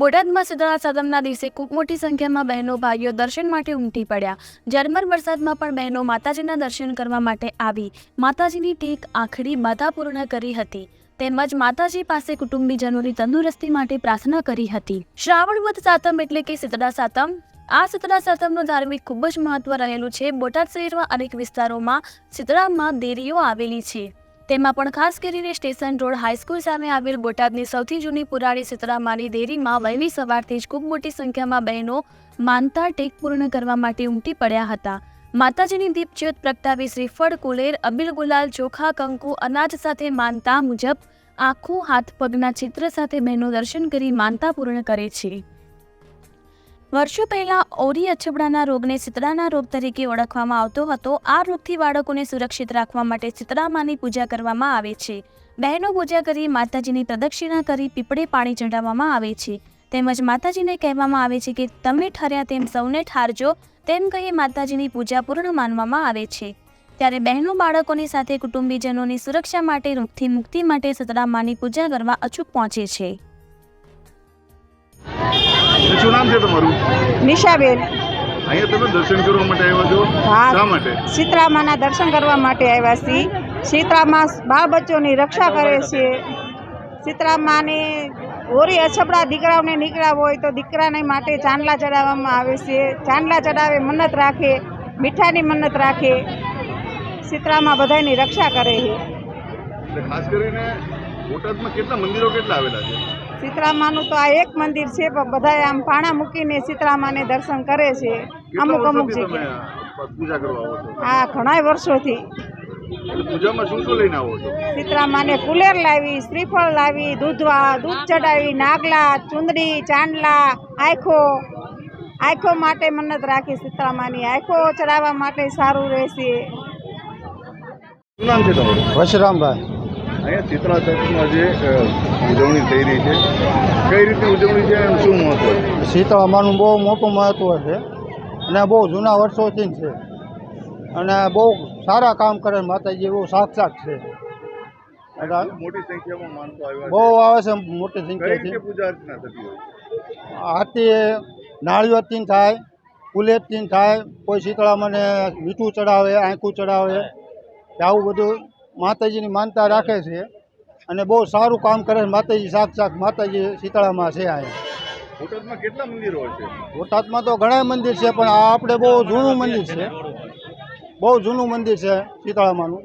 બોટાદમાં શીતળા સાતમના દિવસે ખૂબ મોટી સંખ્યામાં બહેનો ભાઈઓ દર્શન માટે ઉમટી પડ્યા. ઝરમર વરસાદમાં પણ બહેનો માતાજીના દર્શન કરવા માટે આવી. માતાજીની ટેક આખરી બાધા પૂર્ણ કરી હતી. તેમજ માતાજી પાસે કુટુંબીજનોની તંદુરસ્તી માટે પ્રાર્થના કરી હતી. શ્રાવણ વધ સાતમ એટલે કે શીતળા સાતમ. આ શીતળા સાતમનું ધાર્મિક ખૂબ જ મહત્વ રહેલું છે. બોટાદ શહેરમાં અનેક વિસ્તારોમાં શીતળામાં દેરીઓ આવેલી છે. તેમાં પણ ખાસ કરીને સ્ટેશન રોડ હાઈસ્કૂલ સામે આવેલ બોટાદની સૌથી જૂની પુરાણી સીતરામાની દેરીમાં વહેલી સવારથી જ ખૂબ મોટી સંખ્યામાં બહેનો માનતા ટેક પૂર્ણ કરવા માટે ઉમટી પડ્યા હતા. માતાજીની દીપજ્યોત પ્રગટાવી શ્રીફળ કુલેર, અબીલ ગુલાલ, ચોખા, કંકુ, અનાજ સાથે માનતા મુજબ આખું હાથ પગના ચિત્ર સાથે બહેનો દર્શન કરી માનતા પૂર્ણ કરે છે. વર્ષો પહેલા ઓરી અછબડાના રોગને શીતળાના રોગ તરીકે ઓળખવામાં આવતો હતો. આ રોગથી બાળકોને સુરક્ષિત રાખવા માટે શીતળામાની પૂજા કરવામાં આવે છે. બહેનો પૂજા કરી, માતાજીની પ્રદક્ષિણા કરી, પીપળે પાણી ચઢાવવામાં આવે છે. તેમજ માતાજીને કહેવામાં આવે છે કે, તમે ઠર્યા તેમ સૌને ઠારજો, તેમ કહી માતાજીની પૂજા પૂર્ણ માનવામાં આવે છે. ત્યારે બહેનો બાળકોની સાથે કુટુંબીજનોની સુરક્ષા માટે રોગથી મુક્તિ માટે શીતળામાની પૂજા કરવા અચૂક પહોંચે છે. શું નામ છે તમારું? નિશાબેન. અહીંયા તમે દર્શન કરવા માટે આવ્યા છો? હા. શા માટે? શીતળામાના દર્શન કરવા માટે આવ્યા છીએ. શીતળામાં બાળ બચ્ચોની રક્ષા કરે છે. શીતળામાને હોરી અછબડા દીકરાઓને નીકળ્યા હોય તો દીકરાને માટે ચાંદલા ચડાવવામાં આવે છે. ચાંદલા ચડાવે મન્નત રાખે મીઠાની મન્નત રાખે. સીતરામા બધાની રક્ષા કરે છે. ખાસ કરીને બોટાદમાં કેટલા મંદિરો કેટલા આવેલા છે? શીતળામાનું તો આ એક મંદિર છે પણ બધા આમ પાણા મૂકીને સીતરામાને દર્શન કરે છે. અમુક અમુક હા તમે જગ્યાએ આ પૂજા કરવા આવો છો? આ ઘણા વર્ષોથી. પૂજામાં શું શું લઈને આવો છો? સીતરામાને કુલેર લાવી શ્રીફળ લાવી દૂધવા દૂધ ચડાવી નાગલા ચુંદડી ચાંદલા આખો. આખો માટે મન્નત રાખી સીતરામાની. આખો ચડાવવા માટે સારું રહેશે. શું નામ છે તમારું? વશરામભાઈ અહીંયા ચિત્રા ચર્ચમાં જે ઉજવણી થઈ રહી છે કઈ રીતે ઉજવણી છે એનું શું મહત્વ છે? શીતળામાનું બહુ મોટું મહત્ત્વ છે અને બહુ જૂના વર્ષોથી છે. અને બહુ સારા કામ કરે માતાજી બહુ સાક્ષાત છે. મોટી સંખ્યામાં માણસો આવ્યા બહુ આવે છે મોટી સંખ્યાથી. પૂજા અર્ચના થતી હોય હાથી નાળિયેરથી થાય કુલેતથી થાય કોઈ શીતળામાને મીઠું ચડાવે આંખું ચડાવે આવું બધું માતાજીની માનતા રાખે છે અને બહુ સારું કામ કરે છે. માતાજી સાક્ષાત માતાજી શીતળામાં છે અહીંયા બોટાદમાં કેટલા મંદિરો છે? બોટાદમાં તો ઘણા મંદિર છે પણ આ આપણે બહુ જૂનું મંદિર છે. બહુ જૂનું મંદિર છે શીતળામાનું.